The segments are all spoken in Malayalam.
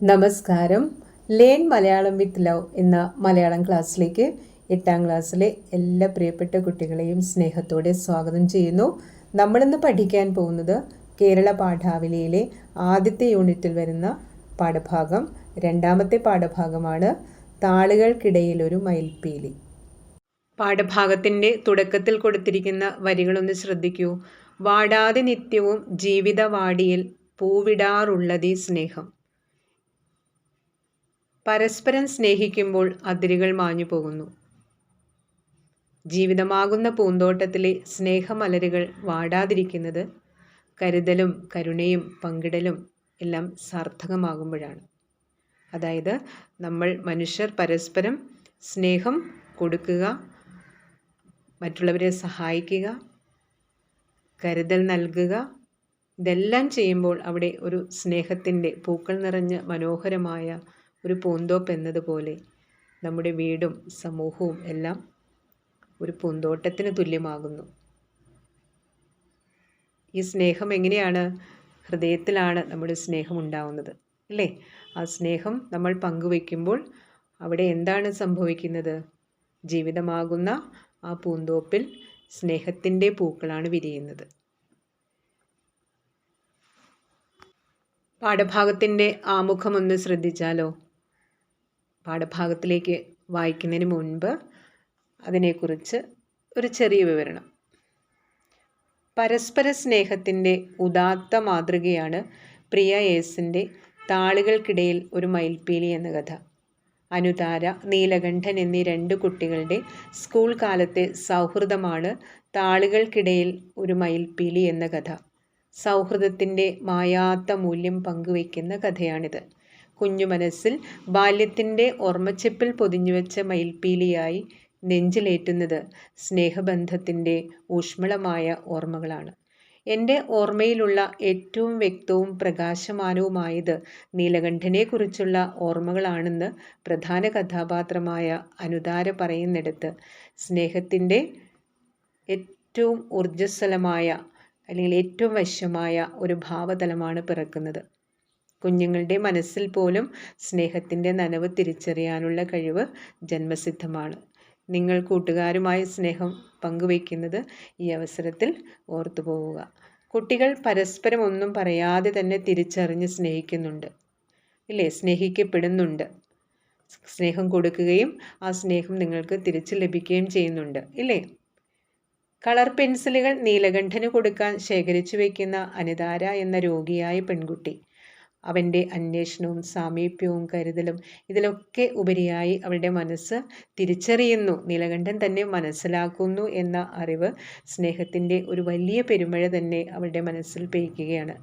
നമസ്കാരം. ലേൺ മലയാളം വിത്ത് ലവ് എന്ന മലയാളം ക്ലാസ്സിലേക്ക് എട്ടാം ക്ലാസ്സിലെ എല്ലാ പ്രിയപ്പെട്ട കുട്ടികളെയും സ്നേഹത്തോടെ സ്വാഗതം ചെയ്യുന്നു. നമ്മളിന്ന് പഠിക്കാൻ പോകുന്നത് കേരള പാഠാവലിയിലെ ആദ്യത്തെ യൂണിറ്റിൽ വരുന്ന പാഠഭാഗം രണ്ടാമത്തെ പാഠഭാഗമാണ് താളുകൾക്കിടയിൽ ഒരു മയിൽപ്പീലി. പാഠഭാഗത്തിന്റെ തുടക്കത്തിൽ കൊടുത്തിരിക്കുന്ന വരികളൊന്ന് ശ്രദ്ധിക്കൂ. വാടാതെ നിത്യവും ജീവിതവാടിയിൽ പൂവിടാറുള്ളതേ സ്നേഹം. പരസ്പരം സ്നേഹിക്കുമ്പോൾ അതിരുകൾ മാഞ്ഞു പോകുന്നു ജീവിതമാകുന്ന പൂന്തോട്ടത്തിലെ സ്നേഹമലരുകൾ വാടാതിരിക്കുന്നത് കരുതലും കരുണയും പങ്കിടലും എല്ലാം സാർത്ഥകമാകുമ്പോഴാണ്. അതായത് നമ്മൾ മനുഷ്യർ പരസ്പരം സ്നേഹം കൊടുക്കുക മറ്റുള്ളവരെ സഹായിക്കുക കരുതൽ നൽകുക ഇതെല്ലാം ചെയ്യുമ്പോൾ അവിടെ ഒരു സ്നേഹത്തിന്റെ പൂക്കൾ നിറഞ്ഞ മനോഹരമായ ഒരു പൂന്തോപ്പ് എന്നതുപോലെ നമ്മുടെ വീടും സമൂഹവും എല്ലാം ഒരു പൂന്തോട്ടത്തിന് തുല്യമാകുന്നു. ഈ സ്നേഹം എങ്ങനെയാണ്? ഹൃദയത്തിലാണ് നമ്മുടെ സ്നേഹം ഉണ്ടാവുന്നത് അല്ലേ? ആ സ്നേഹം നമ്മൾ പങ്കുവയ്ക്കുമ്പോൾ അവിടെ എന്താണ് സംഭവിക്കുന്നത്? ജീവിതമാകുന്ന ആ പൂന്തോപ്പിൽ സ്നേഹത്തിന്റെ പൂക്കളാണ് വിരിയുന്നത്. പാഠഭാഗത്തിന്റെ ആമുഖം ഒന്ന് ശ്രദ്ധിച്ചാലോ? പാഠഭാഗത്തിലേക്ക് വായിക്കുന്നതിന് മുൻപ് അതിനെക്കുറിച്ച് ഒരു ചെറിയ വിവരണം. പരസ്പര സ്നേഹത്തിന്റെ ഉദാത്ത മാതൃകയാണ് പ്രിയ യേസിന്റെ താളുകൾക്കിടയിൽ ഒരു മയിൽപ്പീലി എന്ന കഥ. അനുതാര നീലകണ്ഠൻ എന്നീ രണ്ട് കുട്ടികളുടെ സ്കൂൾ കാലത്തെ സൗഹൃദമാണ് താളുകൾക്കിടയിൽ ഒരു മയിൽപ്പീലി എന്ന കഥ. സൗഹൃദത്തിന്റെ മായാത്ത മൂല്യം പങ്കുവയ്ക്കുന്ന കഥയാണിത്. കുഞ്ഞു മനസ്സിൽ ബാല്യത്തിന്റെ ഓർമ്മച്ചെപ്പിൽ പൊതിഞ്ഞുവെച്ച മയിൽപ്പീലിയായി നെഞ്ചിലേറ്റുന്നത് സ്നേഹബന്ധത്തിന്റെ ഊഷ്മളമായ ഓർമ്മകളാണ്. എന്റെ ഓർമ്മയിലുള്ള ഏറ്റവും വ്യക്തവും പ്രകാശമാനവുമായത് നീലകണ്ഠനെക്കുറിച്ചുള്ള ഓർമ്മകളാണെന്ന് പ്രധാന കഥാപാത്രമായ അനുദാര പറയുന്നിടത്ത് സ്നേഹത്തിന്റെ ഏറ്റവും ഊർജസ്വലമായ അല്ലെങ്കിൽ ഏറ്റവും വശ്യമായ ഒരു ഭാവതലമാണ് പിറക്കുന്നത്. കുഞ്ഞുങ്ങളുടെ മനസ്സിൽ പോലും സ്നേഹത്തിന്റെ നനവ് തിരിച്ചറിയാനുള്ള കഴിവ് ജന്മസിദ്ധമാണ്. നിങ്ങൾ കൂട്ടുകാരുമായി സ്നേഹം പങ്കുവയ്ക്കുന്നത് ഈ അവസരത്തിൽ ഓർത്തു പോവുക. കുട്ടികൾ പരസ്പരം ഒന്നും പറയാതെ തന്നെ തിരിച്ചറിഞ്ഞ് സ്നേഹിക്കുന്നുണ്ട്. ഇല്ലേ? സ്നേഹിക്കപ്പെടുന്നുണ്ട്. സ്നേഹം കൊടുക്കുകയും ആ സ്നേഹം നിങ്ങൾക്ക് തിരിച്ചു ലഭിക്കുകയും ചെയ്യുന്നുണ്ട്. ഇല്ലേ? കളർ പെൻസിലുകൾ നീലകണ്ഠന് കൊടുക്കാൻ ശേഖരിച്ചു വയ്ക്കുന്ന അനിതാര എന്ന രോഗിയായ പെൺകുട്ടി. അവന്റെ അന്വേഷണവും സാമീപ്യവും കരുതലും ഇതിലൊക്കെ ഉപരിയായി അവളുടെ മനസ്സ് തിരിച്ചറിയുന്നു. നീലകണ്ഠൻ തന്നെ മനസ്സിലാക്കുന്നു എന്ന അറിവ് സ്നേഹത്തിന്റെ ഒരു വലിയ പെരുമഴ തന്നെ അവളുടെ മനസ്സിൽ പെയ്ക്കുകയാണ്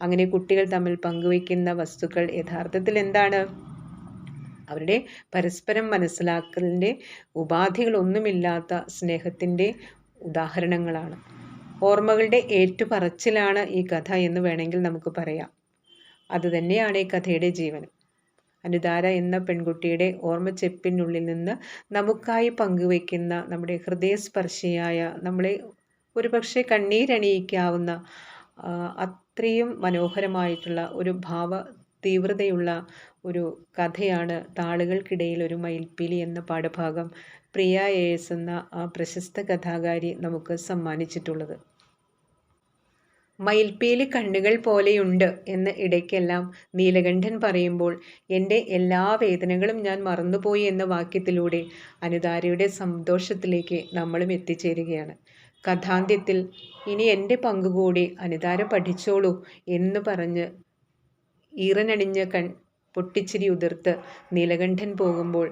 അങ്ങനെ കുട്ടികൾ തമ്മിൽ പങ്കുവയ്ക്കുന്ന വസ്തുക്കൾ യഥാർത്ഥത്തിൽ എന്താണ്? അവരുടെ പരസ്പരം മനസ്സിലാക്കലിന്റെ ഉപാധികളൊന്നുമില്ലാത്ത സ്നേഹത്തിന്റെ ഉദാഹരണങ്ങളാണ്. ഓർമ്മകളുടെ ഏറ്റുപറച്ചിലാണ് ഈ കഥ എന്ന് വേണമെങ്കിൽ നമുക്ക് പറയാം. അതുതന്നെയാണ് ഈ കഥയുടെ ജീവൻ. അനുദാര എന്ന പെൺകുട്ടിയുടെ ഓർമ്മച്ചെപ്പിനുള്ളിൽ നിന്ന് നമുക്കായി പങ്കുവയ്ക്കുന്ന നമ്മുടെ ഹൃദയസ്പർശിയായ നമ്മളെ ഒരുപക്ഷെ കണ്ണീരണിയിക്കാവുന്ന അത്രയും മനോഹരമായിട്ടുള്ള ഒരു ഭാവ തീവ്രതയുള്ള ഒരു കഥയാണ് താളുകൾക്കിടയിൽ ഒരു മയിൽപ്പീലി എന്ന പാഠഭാഗം പ്രിയ എസ് എന്ന ആ പ്രശസ്ത കഥാകാരി നമുക്ക് സമ്മാനിച്ചിട്ടുള്ളത്. മയിൽപ്പീലി കണ്ണുകൾ പോലെയുണ്ട് എന്ന് ഇടയ്ക്കെല്ലാം നീലകണ്ഠൻ പറയുമ്പോൾ എന്റെ എല്ലാ വേദനകളും ഞാൻ മറന്നുപോയി എന്ന വാക്യത്തിലൂടെ അനുതാരയുടെ സന്തോഷത്തിലേക്ക് നമ്മളും എത്തിച്ചേരുകയാണ്. കഥാന്ത്യത്തിൽ ഇനി എന്റെ പങ്കുകൂടി അനുദാര പഠിച്ചോളൂ എന്ന് പറഞ്ഞ് ഈറനണിഞ്ഞ കൺ പൊട്ടിച്ചിരി ഉതിർത്ത് നീലകണ്ഠൻ പോകുമ്പോൾ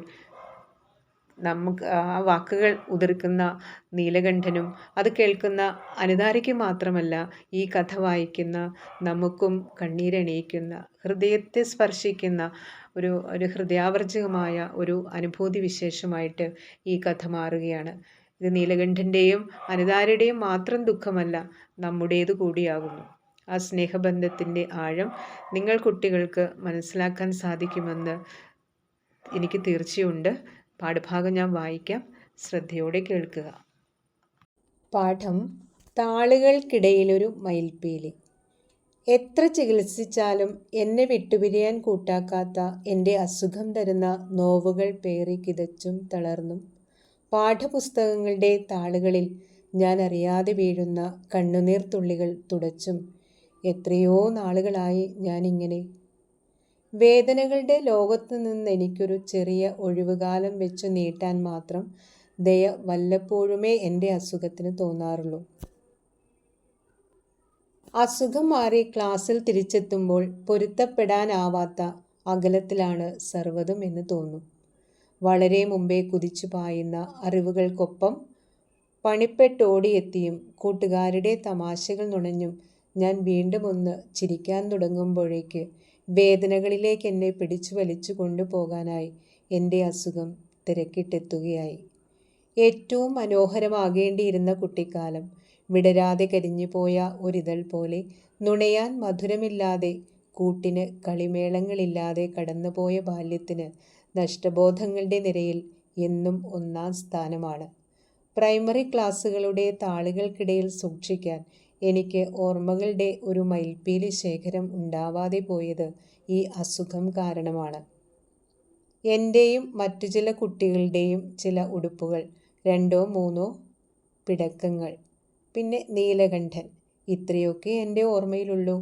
നമുക്ക് ആ വാക്കുകൾ ഉതിർക്കുന്ന നീലകണ്ഠനും അത് കേൾക്കുന്ന അനിതാരയ്ക്ക് മാത്രമല്ല ഈ കഥ വായിക്കുന്ന നമുക്കും കണ്ണീരണിയിക്കുന്ന ഹൃദയത്തെ സ്പർശിക്കുന്ന ഒരു ഒരു ഹൃദയാവർജകമായ ഒരു അനുഭൂതി വിശേഷമായിട്ട് ഈ കഥ മാറുകയാണ്. ഇത് നീലകണ്ഠന്റെയും അനുതാരയുടെയും മാത്രം ദുഃഖമല്ല നമ്മുടേത് കൂടിയാകുന്നു. ആ സ്നേഹബന്ധത്തിന്റെ ആഴം നിങ്ങൾ കുട്ടികൾക്ക് മനസ്സിലാക്കാൻ സാധിക്കുമെന്ന് എനിക്ക് തീർച്ചയുണ്ട്. പാഠഭാഗം ഞാൻ വായിക്കാം. ശ്രദ്ധയോടെ കേൾക്കുക. പാഠം താളുകൾക്കിടയിലൊരു മയിൽപ്പീലി. എത്ര ചികിത്സിച്ചാലും എന്നെ വിട്ടുപിരിയാൻ കൂട്ടാക്കാത്ത എന്റെ അസുഖം തരുന്ന നോവുകൾ പേറി കിതച്ചും തളർന്നും പാഠപുസ്തകങ്ങളുടെ താളുകളിൽ ഞാൻ അറിയാതെ വീഴുന്ന കണ്ണുനീർ തുള്ളികൾ തുടച്ചും എത്രയോ നാളുകളായി ഞാനിങ്ങനെ വേദനകളുടെ ലോകത്തു നിന്ന് എനിക്കൊരു ചെറിയ ഒഴിവുകാലം വെച്ചു നീട്ടാൻ മാത്രം ദയ വല്ലപ്പോഴുമേ എന്റെ അസുഖത്തിന് തോന്നാറുള്ളൂ. അസുഖം മാറി ക്ലാസ്സിൽ തിരിച്ചെത്തുമ്പോൾ പൊരുത്തപ്പെടാനാവാത്ത അകലത്തിലാണ് സർവതും എന്ന് തോന്നും. വളരെ മുമ്പേ കുതിച്ചു പായുന്ന അറിവുകൾക്കൊപ്പം പണിപ്പെട്ടോടിയെത്തിയും കൂട്ടുകാരുടെ തമാശകൾ നുണഞ്ഞും ഞാൻ വീണ്ടും ഒന്ന് ചിരിക്കാൻ തുടങ്ങുമ്പോഴേക്ക് വേദനകളിലേക്ക് എന്നെ പിടിച്ചു വലിച്ചു കൊണ്ടുപോകാനായി എന്റെ അസുഖം തിരക്കിട്ടെത്തുകയായി. ഏറ്റവും മനോഹരമാകേണ്ടിയിരുന്ന കുട്ടിക്കാലം വിടരാതെ കരിഞ്ഞുപോയ ഒരിതൾ പോലെ നുണയാൻ മധുരമില്ലാതെ കൂട്ടിന് കളിമേളങ്ങളില്ലാതെ കടന്നുപോയ ബാല്യത്തിന് നഷ്ടബോധങ്ങളുടെ നിരയിൽ എന്നും ഒന്നാം സ്ഥാനമാണ്. പ്രൈമറി ക്ലാസ്സുകളുടെ താളുകൾക്കിടയിൽ സൂക്ഷിക്കാൻ എനിക്ക് ഓർമ്മകളുടെ ഒരു മയിൽപ്പീലി ശേഖരം ഉണ്ടാവാതെ പോയത് ഈ അസുഖം കാരണമാണ്. എന്റെയും മറ്റു ചില കുട്ടികളുടെയും ചില ഉടുപ്പുകൾ രണ്ടോ മൂന്നോ പിടക്കങ്ങൾ പിന്നെ നീലകണ്ഠൻ ഇത്രയൊക്കെ എന്റെ ഓർമ്മയിലുള്ളൂ.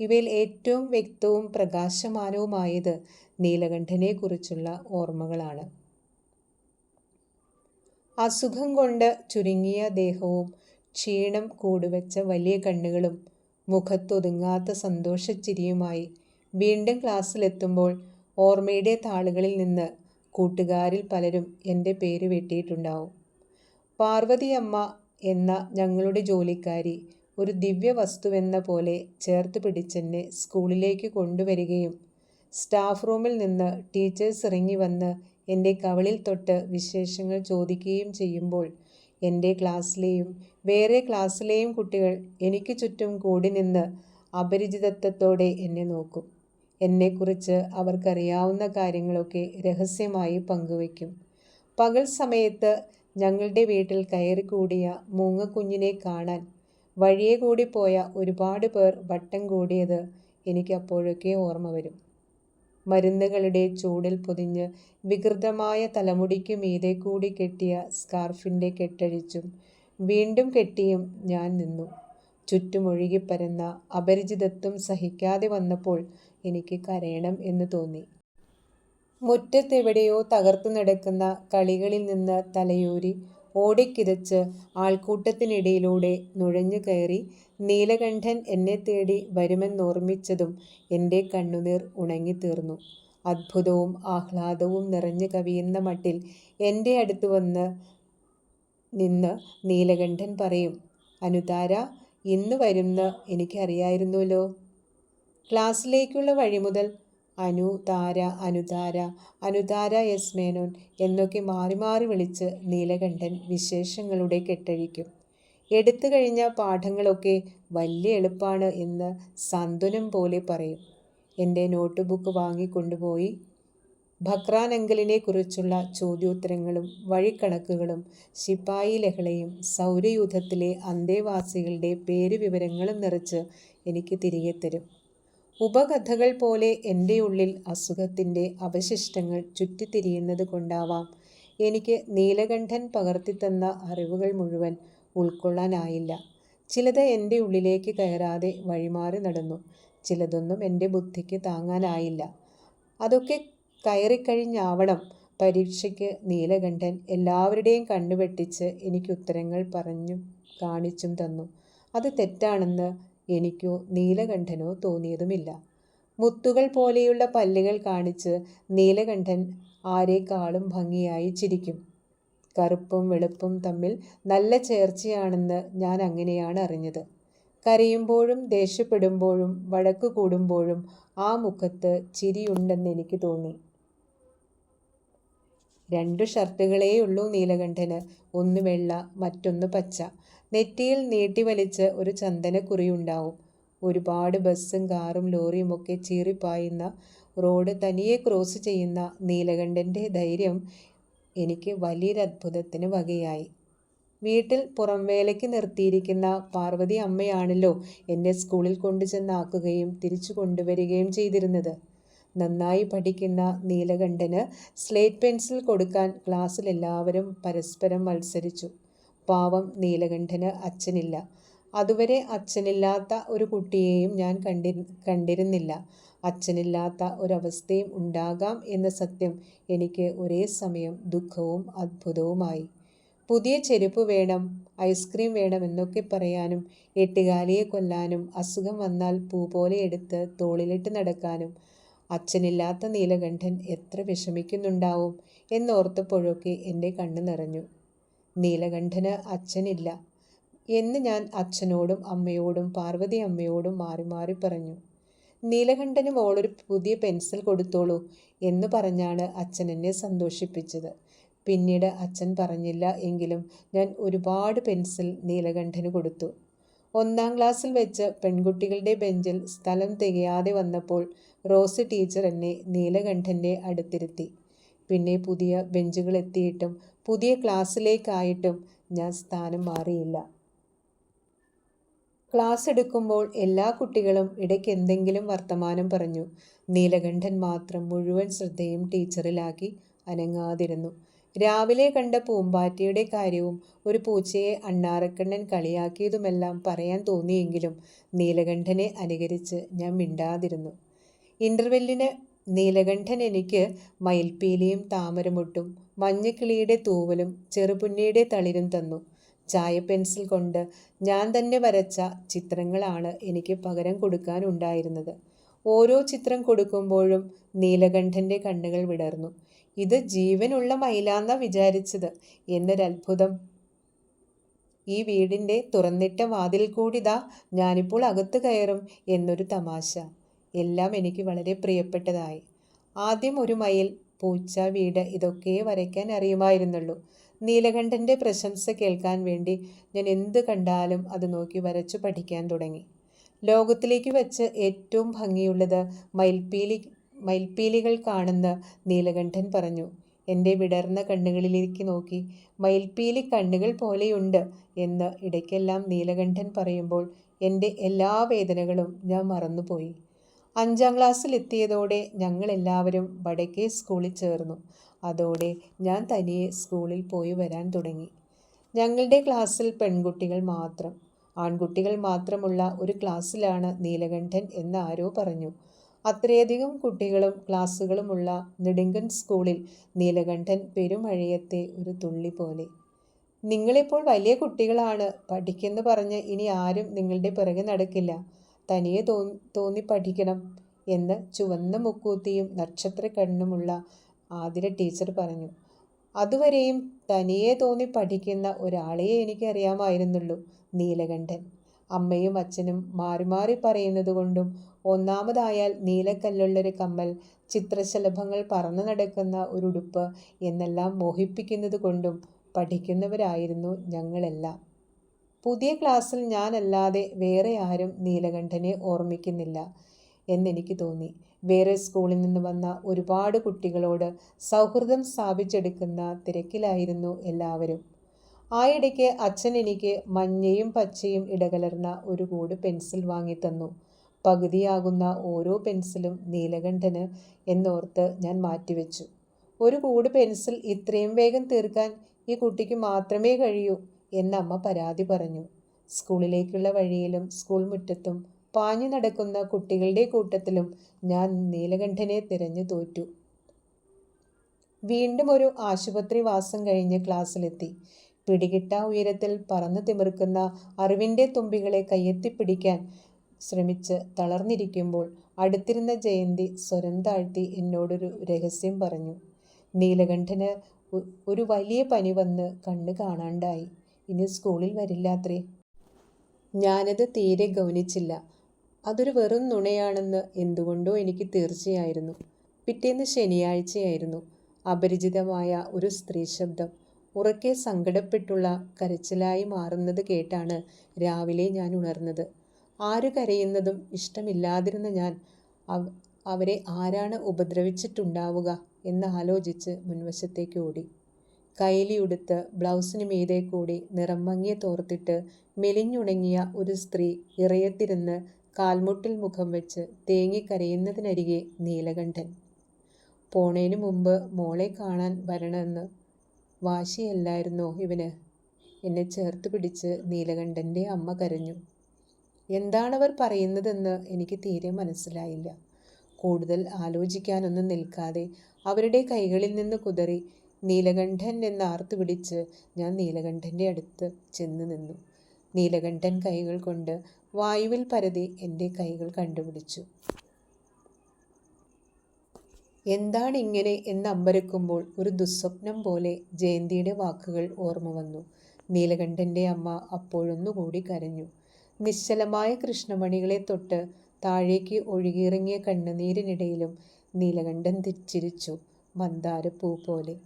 ഇവയിൽ ഏറ്റവും വ്യക്തവും പ്രകാശമാനവുമായത് നീലകണ്ഠനെക്കുറിച്ചുള്ള ഓർമ്മകളാണ്. അസുഖം കൊണ്ട് ചുരുങ്ങിയ ദേഹവും ക്ഷീണം കൂടുവെച്ച വലിയ കണ്ണുകളും മുഖത്തൊതുങ്ങാത്ത സന്തോഷച്ചിരിയുമായി വീണ്ടും ക്ലാസ്സിലെത്തുമ്പോൾ ഓർമ്മയുടെ താളുകളിൽ നിന്ന് കൂട്ടുകാരിൽ പലരും എന്റെ പേര് വെട്ടിയിട്ടുണ്ടാവും. പാർവതിയമ്മ എന്ന ഞങ്ങളുടെ ജോലിക്കാരി ഒരു ദിവ്യവസ്തുവെന്ന പോലെ ചേർത്ത് പിടിച്ചെന്നെ സ്കൂളിലേക്ക് കൊണ്ടുവരികയും സ്റ്റാഫ് റൂമിൽ നിന്ന് ടീച്ചേഴ്സ് ഇറങ്ങി വന്ന് എന്റെ കവളിൽ തൊട്ട് വിശേഷങ്ങൾ ചോദിക്കുകയും ചെയ്യുമ്പോൾ എന്റെ ക്ലാസ്സിലെയും വേറെ ക്ലാസ്സിലെയും കുട്ടികൾ എനിക്ക് ചുറ്റും കൂടി നിന്ന് അപരിചിതത്വത്തോടെ എന്നെ നോക്കും. എന്നെക്കുറിച്ച് അവർക്കറിയാവുന്ന കാര്യങ്ങളൊക്കെ രഹസ്യമായി പങ്കുവയ്ക്കും. പകൽ സമയത്ത് ഞങ്ങളുടെ വീട്ടിൽ കയറിക്കൂടിയ മൂങ്ങക്കുഞ്ഞിനെ കാണാൻ വഴിയെ കൂടി പോയ ഒരുപാട് പേർ വട്ടം കൂടിയത് എനിക്കപ്പോഴൊക്കെ ഓർമ്മ വരും. മരുന്നുകളുടെ ചൂടിൽ പൊതിഞ്ഞ് വികൃതമായ തലമുടിക്ക് മീതെ കൂടി കെട്ടിയ സ്കാർഫിന്റെ കെട്ടഴിച്ചും വീണ്ടും കെട്ടിയും ഞാൻ നിന്നു. ചുറ്റുമൊഴുകിപ്പരന്ന അപരിചിതത്വം സഹിക്കാതെ വന്നപ്പോൾ എനിക്ക് കരയണം എന്ന് തോന്നി. മുറ്റത്തെവിടെയോ തകർത്തു നടക്കുന്ന കളികളിൽ നിന്ന് തലയൂരി ഓടിക്കിതച്ച് ആൾക്കൂട്ടത്തിനിടയിലൂടെ നുഴഞ്ഞു കയറി നീലകണ്ഠൻ എന്നെ തേടി വരുമെന്നോർമ്മിച്ചതും എന്റെ കണ്ണുനീർ ഉണങ്ങിത്തീർന്നു. അത്ഭുതവും ആഹ്ലാദവും നിറഞ്ഞു കവിയുന്ന മട്ടിൽ എന്റെ അടുത്ത് വന്ന് നിന്ന് നീലകണ്ഠൻ പറയും അനുതാര ഇന്ന് വരുന്ന എനിക്കറിയായിരുന്നുവല്ലോ ക്ലാസ്സിലേക്കുള്ള വഴി മുതൽ അനു താര അനുതാര അനുതാര എസ് മേനോൻ എന്നൊക്കെ മാറി മാറി വിളിച്ച് നീലകണ്ഠൻ വിശേഷങ്ങളുടെ കെട്ടഴിക്കും. എടുത്തു കഴിഞ്ഞ പാഠങ്ങളൊക്കെ വലിയ എളുപ്പമാണ് എന്ന് സന്തുനം പോലെ പറയും. എന്റെ നോട്ട് ബുക്ക് വാങ്ങിക്കൊണ്ടുപോയി. ഭക്രാനങ്കലിനെ കുറിച്ചുള്ള ചോദ്യോത്തരങ്ങളും വഴിക്കണക്കുകളും ശിപ്പായി ലഹളയും സൗരയൂഥത്തിലെ അന്തേവാസികളുടെ പേര് വിവരങ്ങളും നിറച്ച് എനിക്ക് തിരികെ തരും. ഉപകഥകൾ പോലെ എന്റെ ഉള്ളിൽ അസുഖത്തിന്റെ അവശിഷ്ടങ്ങൾ ചുറ്റിത്തിരിയുന്നത് കൊണ്ടാവാം. എനിക്ക് നീലകണ്ഠൻ പകർത്തിത്തന്ന അറിവുകൾ മുഴുവൻ ഉൾക്കൊള്ളാനായില്ല. ചിലത് എന്റെ ഉള്ളിലേക്ക് കയറാതെ വഴിമാറി നടന്നു. ചിലതൊന്നും എന്റെ ബുദ്ധിക്ക് താങ്ങാനായില്ല. അതൊക്കെ കയറിക്കഴിഞ്ഞാവണം. പരീക്ഷയ്ക്ക് നീലകണ്ഠൻ എല്ലാവരുടെയും കണ്ണുവെട്ടിച്ച് എനിക്ക് ഉത്തരങ്ങൾ പറഞ്ഞു കാണിച്ചും തന്നു. അത് തെറ്റാണെന്ന് എനിക്കോ നീലകണ്ഠനോ തോന്നിയതുമില്ല. മുത്തുകൾ പോലെയുള്ള പല്ലുകൾ കാണിച്ച് നീലകണ്ഠൻ ആരെക്കാളും ഭംഗിയായി ചിരിക്കും. കറുപ്പും വെളുപ്പും തമ്മിൽ നല്ല ചേർച്ചയാണെന്ന് ഞാൻ അങ്ങനെയാണ് അറിഞ്ഞത്. കരയുമ്പോഴും ദേഷ്യപ്പെടുമ്പോഴും വഴക്ക് കൂടുമ്പോഴും ആ മുഖത്ത് ചിരിയുണ്ടെന്ന് എനിക്ക് തോന്നി. രണ്ടു ഷർട്ടുകളേയുള്ളൂ നീലകണ്ഠന് ഒന്ന് വെള്ള മറ്റൊന്ന് പച്ച. നെറ്റിയിൽ നീട്ടിവലിച്ച് ഒരു ചന്ദനക്കുറിയുണ്ടാവും. ഒരുപാട് ബസ്സും കാറും ലോറിയും ഒക്കെ ചീറിപ്പായുന്ന റോഡ് തനിയെ ക്രോസ് ചെയ്യുന്ന നീലകണ്ഠന്റെ ധൈര്യം എനിക്ക് വലിയൊരത്ഭുതത്തിന് വകയായി. വീട്ടിൽ പുറംവേലയ്ക്ക് നിർത്തിയിരിക്കുന്ന പാർവതി അമ്മയാണല്ലോ എന്നെ സ്കൂളിൽ കൊണ്ടുചെന്നാക്കുകയും തിരിച്ചു കൊണ്ടുവരികയും ചെയ്തിരുന്നത്. നന്നായി പഠിക്കുന്ന നീലകണ്ഠന് സ്ലേറ്റ് പെൻസിൽ കൊടുക്കാൻ ക്ലാസ്സിൽ എല്ലാവരും പരസ്പരം മത്സരിച്ചു. പാവം നീലകണ്ഠന് അച്ഛനില്ല. അതുവരെ അച്ഛനില്ലാത്ത ഒരു കുട്ടിയെയും ഞാൻ കണ്ടി കണ്ടിരുന്നില്ല. അച്ഛനില്ലാത്ത ഒരവസ്ഥയും ഉണ്ടാകാം എന്ന സത്യം എനിക്ക് ഒരേ സമയം ദുഃഖവും അത്ഭുതവുമായി. പുതിയ ചെരുപ്പ് വേണം ഐസ്ക്രീം വേണം എന്നൊക്കെ പറയാനും എട്ടുകാലിയെ കൊല്ലാനും അസുഖം വന്നാൽ പൂ പോലെ എടുത്ത് തോളിലിട്ട് നടക്കാനും അച്ഛനില്ലാത്ത നീലകണ്ഠൻ എത്ര വിഷമിക്കുന്നുണ്ടാവും എന്നോർത്തപ്പോഴൊക്കെ എന്റെ കണ്ണ് നിറഞ്ഞു. നീലകണ്ഠന് അച്ഛനില്ല എന്ന് ഞാൻ അച്ഛനോടും അമ്മയോടും പാർവതി അമ്മയോടും മാറി മാറി പറഞ്ഞു. നീലകണ്ഠന് മോളൊരു പുതിയ പെൻസിൽ കൊടുത്തോളൂ എന്ന് പറഞ്ഞാണ് അച്ഛൻ എന്നെ സന്തോഷിപ്പിച്ചത്. പിന്നീട് അച്ഛൻ പറഞ്ഞില്ല എങ്കിലും ഞാൻ ഒരുപാട് പെൻസിൽ നീലകണ്ഠന് കൊടുത്തു. ഒന്നാം ക്ലാസ്സിൽ വെച്ച് പെൺകുട്ടികളുടെ ബെഞ്ചിൽ സ്ഥലം തികയാതെ വന്നപ്പോൾ റോസ് ടീച്ചർ എന്നെ നീലകണ്ഠന്റെ അടുത്തിരുത്തി. പിന്നെ പുതിയ ബെഞ്ചുകൾ എത്തിയിട്ടും പുതിയ ക്ലാസ്സിലേക്കായിട്ടും ഞാൻ സ്ഥാനം മാറിയില്ല. ക്ലാസ് എടുക്കുമ്പോൾ എല്ലാ കുട്ടികളും ഇടയ്ക്ക് എന്തെങ്കിലും വർത്തമാനം പറഞ്ഞു. നീലകണ്ഠൻ മാത്രം മുഴുവൻ ശ്രദ്ധയും ടീച്ചറിലാക്കി അനങ്ങാതിരുന്നു. രാവിലെ കണ്ട പൂമ്പാറ്റയുടെ കാര്യവും ഒരു പൂച്ചയെ അണ്ണാറക്കണ്ണൻ കളിയാക്കിയതുമെല്ലാം പറയാൻ തോന്നിയെങ്കിലും നീലകണ്ഠനെ അനുകരിച്ച് ഞാൻ മിണ്ടാതിരുന്നു. ഇന്റർവെല്ലിന് നീലകണ്ഠൻ എനിക്ക് മയിൽപ്പീലിയും താമരമുട്ടും മഞ്ഞക്കിളിയുടെ തൂവലും ചെറുപുന്നിയുടെ തളിരും തന്നു. ചായ പെൻസിൽ കൊണ്ട് ഞാൻ തന്നെ വരച്ച ചിത്രങ്ങളാണ് എനിക്ക് പകരം കൊടുക്കാനുണ്ടായിരുന്നത്. ഓരോ ചിത്രം കൊടുക്കുമ്പോഴും നീലകണ്ഠന്റെ കണ്ണുകൾ വിടർന്നു. ഇത് ജീവനുള്ള മയിലാന്ന വിചാരിച്ചത് എന്നൊരത്ഭുതം. ഈ വീടിന്റെ തുറന്നിട്ട വാതിൽ കൂടിതാ ഞാനിപ്പോൾ അകത്ത് കയറും എന്നൊരു തമാശ. എല്ലാം എനിക്ക് വളരെ പ്രിയപ്പെട്ടതായി. ആദ്യം ഒരു മയിൽ പൂച്ച വീട് ഇതൊക്കെ വരയ്ക്കാൻ അറിയുമായിരുന്നുള്ളൂ. നീലകണ്ഠന്റെ പ്രശംസ കേൾക്കാൻ വേണ്ടി ഞാൻ എന്ത് കണ്ടാലും അത് നോക്കി വരച്ചു പഠിക്കാൻ തുടങ്ങി. ലോകത്തിലേക്ക് വെച്ച് ഏറ്റവും ഭംഗിയുള്ളത് മയിൽപ്പീലി മയിൽപ്പീലികൾ കാണുന്ന നീലകണ്ഠൻ പറഞ്ഞു. എന്റെ വിടർന്ന കണ്ണുകളിലേക്ക് നോക്കി മയിൽപ്പീലി കണ്ണുകൾ പോലെയുണ്ട് എന്ന് ഇടയ്ക്കെല്ലാം നീലകണ്ഠൻ പറയുമ്പോൾ എന്റെ എല്ലാ വേദനകളും ഞാൻ മറന്നുപോയി. അഞ്ചാം ക്ലാസ്സിൽ എത്തിയതോടെ ഞങ്ങളെല്ലാവരും വടക്കേ സ്കൂളിൽ ചേർന്നു. അതോടെ ഞാൻ തനിയെ സ്കൂളിൽ പോയി വരാൻ തുടങ്ങി. ഞങ്ങളുടെ ക്ലാസ്സിൽ പെൺകുട്ടികൾ മാത്രം. ആൺകുട്ടികൾ മാത്രമുള്ള ഒരു ക്ലാസ്സിലാണ് നീലകണ്ഠൻ എന്ന് ആരോ പറഞ്ഞു. അത്രയധികം കുട്ടികളും ക്ലാസ്സുകളുമുള്ള നെടുങ്കൻ സ്കൂളിൽ നീലകണ്ഠൻ പെരുമഴയത്തെ ഒരു തുള്ളി പോലെ. നിങ്ങളിപ്പോൾ വലിയ കുട്ടികളാണ്. പഠിക്കെന്ന് പറഞ്ഞ് ഇനി ആരും നിങ്ങളുടെ പിറകെ നടക്കില്ല. തനിയെ തോന്നി പഠിക്കണം എന്ന് ചുവന്ന മുക്കൂത്തിയും നക്ഷത്ര കണ്ണുമുള്ള ആതിര ടീച്ചർ പറഞ്ഞു. അതുവരെയും തനിയെ തോന്നി പഠിക്കുന്ന ഒരാളെയേ എനിക്കറിയാമായിരുന്നുള്ളൂ നീലകണ്ഠൻ. അമ്മയും അച്ഛനും മാറി മാറി പറയുന്നത് കൊണ്ടും ഒന്നാമതായാൽ നീലക്കല്ലുള്ളൊരു കമ്മൽ ചിത്രശലഭങ്ങൾ പറന്നു നടക്കുന്ന ഒരു ഉടുപ്പ് എന്നെല്ലാം മോഹിപ്പിക്കുന്നത് കൊണ്ടും പഠിക്കുന്നവരായിരുന്നു ഞങ്ങളെല്ലാം. പുതിയ ക്ലാസ്സിൽ ഞാനല്ലാതെ വേറെ ആരും നീലകണ്ഠനെ ഓർമ്മിക്കുന്നില്ല എന്നെനിക്ക് തോന്നി. വേറെ സ്കൂളിൽ നിന്ന് വന്ന ഒരുപാട് കുട്ടികളോട് സൗഹൃദം സ്ഥാപിച്ചെടുക്കുന്ന തിരക്കിലായിരുന്നു എല്ലാവരും. ആയിടയ്ക്ക് അച്ഛൻ എനിക്ക് മഞ്ഞയും പച്ചയും ഇടകലർന്ന ഒരു കൂട് പെൻസിൽ വാങ്ങിത്തന്നു പകുതിയാകുന്ന ഓരോ പെൻസിലും നീലകണ്ഠന് എന്നോർത്ത് ഞാൻ മാറ്റിവെച്ചു. ഒരു കൂട് പെൻസിൽ ഇത്രയും വേഗം തീർക്കാൻ ഈ കുട്ടിക്ക് മാത്രമേ കഴിയൂ എന്നമ്മ പരാതി പറഞ്ഞു. സ്കൂളിലേക്കുള്ള വഴിയിലും സ്കൂൾ മുറ്റത്തും പാഞ്ഞു നടക്കുന്ന കുട്ടികളുടെ കൂട്ടത്തിലും ഞാൻ നീലകണ്ഠനെ തിരഞ്ഞു തോറ്റു. വീണ്ടും ഒരു ആശുപത്രി വാസം കഴിഞ്ഞ് ക്ലാസ്സിലെത്തി. പിടികിട്ട ഉയരത്തിൽ പറന്നു തിമിർക്കുന്ന അറിവിന്റെ തുമ്പികളെ കയ്യെത്തിപ്പിടിക്കാൻ ശ്രമിച്ച് തളർന്നിരിക്കുമ്പോൾ അടുത്തിരുന്ന ജയന്തി സ്വരം താഴ്ത്തി എന്നോടൊരു രഹസ്യം പറഞ്ഞു. നീലകണ്ഠന് ഒരു വലിയ പനി വന്ന് കണ്ണ് കാണാണ്ടായി. ഇനി സ്കൂളിൽ വരില്ലാത്രേ. ഞാനത് തീരെ ഗൗനിച്ചില്ല. അതൊരു വെറും നുണയാണെന്ന് എന്തുകൊണ്ടോ എനിക്ക് തീർച്ചയായിരുന്നു. പിറ്റേന്ന് ശനിയാഴ്ചയായിരുന്നു. അപരിചിതമായ ഒരു സ്ത്രീ ശബ്ദം ഉറക്കെ സങ്കടപ്പെട്ടുള്ള കരച്ചിലായി മാറുന്നത് കേട്ടാണ് രാവിലെ ഞാൻ ഉണർന്നത്. ആര് കരയുന്നതും ഇഷ്ടമില്ലാതിരുന്ന ഞാൻ അവരെ ആരാണ് ഉപദ്രവിച്ചിട്ടുണ്ടാവുക എന്ന് ആലോചിച്ച് മുൻവശത്തേക്ക് ഓടി. കൈലിയുടുത്ത് ബ്ലൗസിന് മീതെ കൂടി നിറം മങ്ങിയ തോർത്തിട്ട് മെലിഞ്ഞുണങ്ങിയ ഒരു സ്ത്രീ ഇറയത്തിരുന്ന് കാൽമുട്ടിൽ മുഖം വെച്ച് തേങ്ങിക്കരയുന്നതിനരികെ നീലകണ്ഠൻ. പോണേനു മുമ്പ് മോളെ കാണാൻ വരണമെന്ന് വാശിയല്ലായിരുന്നോ ഇവന്? എന്നെ ചേർത്ത് പിടിച്ച് നീലകണ്ഠന്റെ അമ്മ കരഞ്ഞു. എന്താണവർ പറയുന്നതെന്ന് എനിക്ക് തീരെ മനസ്സിലായില്ല. കൂടുതൽ ആലോചിക്കാനൊന്നും നിൽക്കാതെ അവരുടെ കൈകളിൽ നിന്ന് കുതറി നീലകണ്ഠൻ എന്ന് ആർത്തു പിടിച്ച് ഞാൻ നീലകണ്ഠന്റെ അടുത്ത് ചെന്ന് നിന്നു. നീലകണ്ഠൻ കൈകൾ കൊണ്ട് വായുവിൽ പരതി എന്റെ കൈകൾ കണ്ടുപിടിച്ചു. എന്താണ് ഇങ്ങനെ എന്ന് അമ്പരക്കുമ്പോൾ ഒരു ദുസ്വപ്നം പോലെ ജയന്തിയുടെ വാക്കുകൾ ഓർമ്മ വന്നു. നീലകണ്ഠന്റെ അമ്മ അപ്പോഴൊന്നുകൂടി കരഞ്ഞു. നിശ്ചലമായ കൃഷ്ണമണികളെ തൊട്ട് താഴേക്ക് ഒഴുകിയിറങ്ങിയ കണ്ണുനീരിനിടയിലും നീലകണ്ഠൻ തിരിച്ചിരിച്ചു മന്ദാരപ്പൂ പോലെ.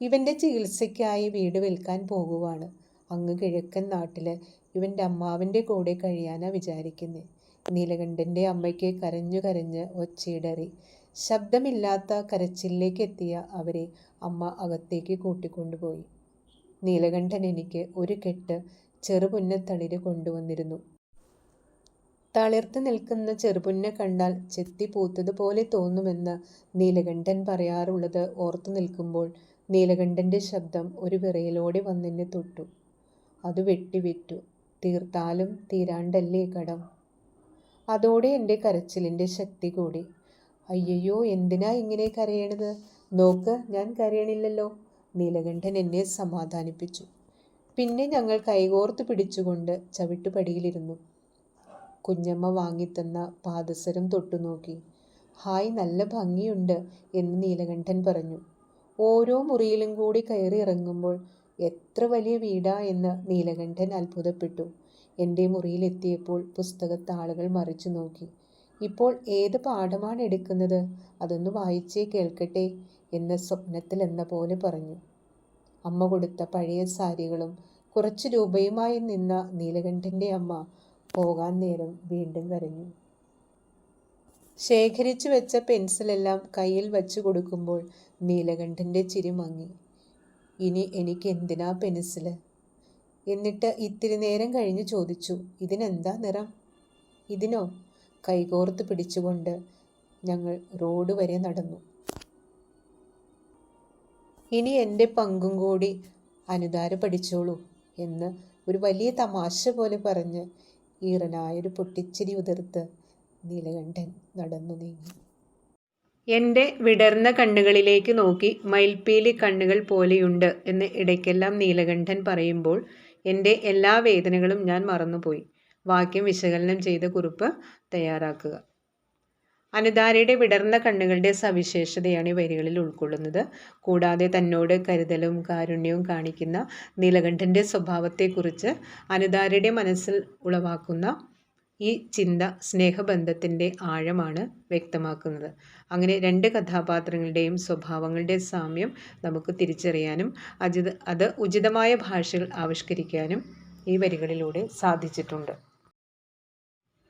ഇവന്റെ ചികിത്സയ്ക്കായി വീട് വിൽക്കാൻ പോകുവാണ്. അങ്ങ് കിഴക്കൻ നാട്ടിൽ ഇവന്റെ അമ്മാവിന്റെ കൂടെ കഴിയാനാ വിചാരിക്കുന്നത് നീലകണ്ഠന്റെ അമ്മയ്ക്ക് കരഞ്ഞു കരഞ്ഞ് ഒച്ചയിടറി ശബ്ദമില്ലാത്ത കരച്ചിലേക്ക് എത്തിയ അവരെ അമ്മ അകത്തേക്ക് കൂട്ടിക്കൊണ്ടുപോയി നീലകണ്ഠൻ എനിക്ക് ഒരു കെട്ട് ചെറുപുന്നത്തളിര് കൊണ്ടുവന്നിരുന്നു. തളിർത്ത് നിൽക്കുന്ന ചെറുപുന്ന കണ്ടാൽ ചെത്തി പൂത്തതുപോലെ തോന്നുമെന്ന് നീലകണ്ഠൻ പറയാറുള്ളത് ഓർത്തു നിൽക്കുമ്പോൾ നീലകണ്ഠന്റെ ശബ്ദം ഒരു വിറയലോടെ വന്നെന്നെ തൊട്ടു. അത് വെട്ടിവിറ്റു. തീർത്താലും തീരാണ്ടല്ലേ കടം? അതോടെ എന്റെ കരച്ചിലിന്റെ ശക്തി കൂടി. അയ്യയ്യോ എന്തിനാ ഇങ്ങനെ കരയണത്? നോക്ക് ഞാൻ കരയണില്ലല്ലോ. നീലകണ്ഠൻ എന്നെ സമാധാനിപ്പിച്ചു. പിന്നെ ഞങ്ങൾ കൈകോർത്ത് പിടിച്ചുകൊണ്ട് ചവിട്ടുപടിയിലിരുന്നു. കുഞ്ഞമ്മ വാങ്ങിത്തന്ന പാദസരം തൊട്ടുനോക്കി. ഹായ് നല്ല ഭംഗിയുണ്ട് എന്ന് നീലകണ്ഠൻ പറഞ്ഞു. ഓരോ മുറിയിലും കൂടി കയറി ഇറങ്ങുമ്പോൾ എത്ര വലിയ വീടാ എന്ന് നീലകണ്ഠൻ അത്ഭുതപ്പെട്ടു. എന്റെ മുറിയിലെത്തിയപ്പോൾ പുസ്തകത്താളുകൾ മറിച്ചു നോക്കി. ഇപ്പോൾ ഏത് പാഠമാണ് എടുക്കുന്നത്? അതൊന്ന് വായിച്ചേ കേൾക്കട്ടെ എന്ന് സ്വപ്നത്തിൽ എന്ന പോലെ പറഞ്ഞു. അമ്മ കൊടുത്ത പഴയ സാരികളും കുറച്ച് രൂപയുമായി നിന്ന നീലകണ്ഠന്റെ അമ്മ പോകാൻ നേരം വീണ്ടും കരഞ്ഞു. ശേഖരിച്ചു വെച്ച പെൻസിലെല്ലാം കയ്യിൽ വച്ചു കൊടുക്കുമ്പോൾ നീലകണ്ഠന്റെ ചിരി മങ്ങി. ഇനി എനിക്ക് എന്തിനാ പെൻസിൽ? എന്നിട്ട് ഇത്തിരി നേരം കഴിഞ്ഞ് ചോദിച്ചു ഇതിനെന്താ നിറം? ഇതിനോ? കൈകോർത്ത് പിടിച്ചുകൊണ്ട് ഞങ്ങൾ റോഡ് വരെ നടന്നു. ഇനി എന്റെ പങ്കും കൂടി അനുദാര പഠിച്ചോളൂ എന്ന് ഒരു വലിയ തമാശ പോലെ പറഞ്ഞ് ഈറനായൊരു പൊട്ടിച്ചിരി ഉതിർത്ത് നീലകണ്ഠൻ നടന്നു നീങ്ങി. എന്റെ വിടർന്ന കണ്ണുകളിലേക്ക് നോക്കി മയിൽപ്പീലി കണ്ണുകൾ പോലെയുണ്ട് എന്ന് ഇടയ്ക്കെല്ലാം നീലകണ്ഠൻ പറയുമ്പോൾ എന്റെ എല്ലാ വേദനകളും ഞാൻ മറന്നുപോയി. വാക്യം വിശകലനം ചെയ്ത കുറിപ്പ് തയ്യാറാക്കുക. അനുധാരയുടെ വിടർന്ന കണ്ണുകളുടെ സവിശേഷതയാണ് ഈ വരികളിൽ ഉൾക്കൊള്ളുന്നത്. കൂടാതെ തന്നോട് കരുതലും കാരുണ്യവും കാണിക്കുന്ന നീലകണ്ഠന്റെ സ്വഭാവത്തെക്കുറിച്ച് അനുധാരയുടെ മനസ്സിൽ ഉളവാക്കുന്ന ഈ ചിന്ത സ്നേഹബന്ധത്തിന്റെ ആഴമാണ് വ്യക്തമാക്കുന്നത്. അങ്ങനെ രണ്ട് കഥാപാത്രങ്ങളുടെയും സ്വഭാവങ്ങളുടെ സാമ്യം നമുക്ക് തിരിച്ചറിയാനും അജിത് അത് ഉചിതമായ ഭാഷകൾ ആവിഷ്കരിക്കാനും ഈ വരികളിലൂടെ സാധിച്ചിട്ടുണ്ട്.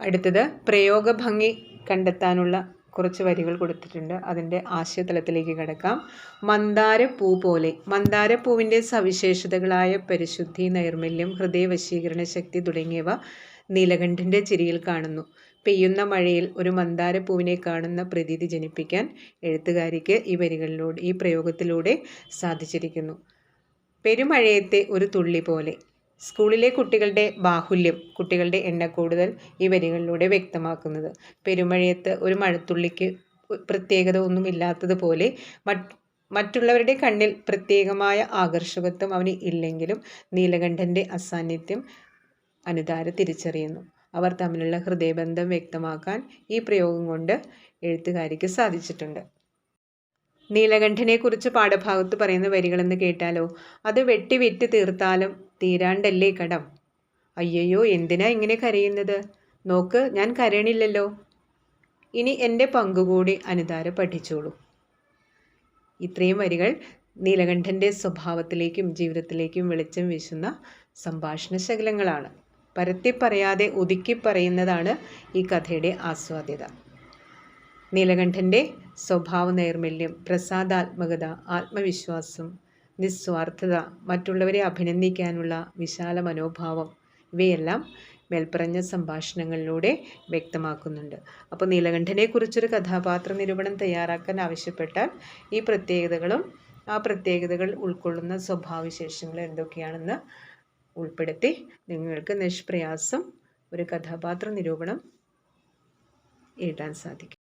അടുത്തത് പ്രയോഗഭംഗി കണ്ടെത്താനുള്ള കുറച്ച് വരികൾ കൊടുത്തിട്ടുണ്ട്. അതിന്റെ ആശയതലത്തിലേക്ക് കിടക്കാം. മന്ദാരപ്പൂ പോലെ. മന്ദാരപ്പൂവിന്റെ സവിശേഷതകളായ പരിശുദ്ധി നൈർമല്യം ഹൃദയവശീകരണ ശക്തി തുടങ്ങിയവ നീലകണ്ഠന്റെ ചിരിയിൽ കാണുന്നു. പെയ്യുന്ന മഴയിൽ ഒരു മന്ദാരപ്പൂവിനെ കാണുന്ന പ്രതീതി ജനിപ്പിക്കാൻ എഴുത്തുകാരിക്ക് ഈ വരികളിലൂടെ ഈ പ്രയോഗത്തിലൂടെ സാധിച്ചിരിക്കുന്നു. പെരുമഴയത്തെ ഒരു തുള്ളി പോലെ. സ്കൂളിലെ കുട്ടികളുടെ ബാഹുല്യം കുട്ടികളുടെ എണ്ണക്കൂടുതൽ ഈ വരികളിലൂടെ വ്യക്തമാക്കുന്നത്. പെരുമഴയത്ത് ഒരു മഴത്തുള്ളിക്ക് പ്രത്യേകത ഒന്നുമില്ലാത്തതുപോലെ മറ്റുള്ളവരുടെ കണ്ണിൽ പ്രത്യേകമായ ആകർഷകത്വം അവന് ഇല്ലെങ്കിലും നീലകണ്ഠന്റെ അസാന്നിധ്യം അനുതാര തിരിച്ചറിയുന്നു. അവർ തമ്മിലുള്ള ഹൃദയബന്ധം വ്യക്തമാക്കാൻ ഈ പ്രയോഗം കൊണ്ട് എഴുത്തുകാരിക്ക് സാധിച്ചിട്ടുണ്ട്. നീലകണ്ഠനെക്കുറിച്ച് പാഠഭാഗത്ത് പറയുന്ന വരികളെന്ന് കേട്ടാലോ? അത് വെട്ടി വിറ്റ് തീർത്താലും തീരാണ്ടല്ലേ കടം? അയ്യയ്യോ എന്തിനാ ഇങ്ങനെ കരയുന്നത്? നോക്ക് ഞാൻ കരയണില്ലല്ലോ. ഇനി എന്റെ പങ്കുകൂടി അനുതാര പഠിച്ചോളൂ. ഇത്രയും വരികൾ നീലകണ്ഠന്റെ സ്വഭാവത്തിലേക്കും ജീവിതത്തിലേക്കും വെളിച്ചം വീശുന്ന സംഭാഷണ ശകലങ്ങളാണ് പരത്തി പറയാതെ ഒതുക്കി പറയുന്നതാണ് ഈ കഥയുടെ ആസ്വാദ്യത. നീലകണ്ഠന്റെ സ്വഭാവ നൈർമല്യം പ്രസാദാത്മകത ആത്മവിശ്വാസം നിസ്വാർത്ഥത മറ്റുള്ളവരെ അഭിനന്ദിക്കാനുള്ള വിശാല മനോഭാവം ഇവയെല്ലാം മേൽപ്പറഞ്ഞ സംഭാഷണങ്ങളിലൂടെ വ്യക്തമാക്കുന്നുണ്ട്. അപ്പോൾ നീലകണ്ഠനെക്കുറിച്ചൊരു കഥാപാത്ര നിരൂപണം തയ്യാറാക്കാൻ ആവശ്യപ്പെട്ടാൽ ഈ പ്രത്യേകതകളും ആ പ്രത്യേകതകൾ ഉൾക്കൊള്ളുന്ന സ്വഭാവവിശേഷങ്ങൾ എന്തൊക്കെയാണെന്ന് ഉൾപ്പെടുത്തി നിങ്ങൾക്ക് നിഷ്പ്രയാസം ഒരു കഥാപാത്ര നിരൂപണം എഴുതാൻ സാധിക്കും.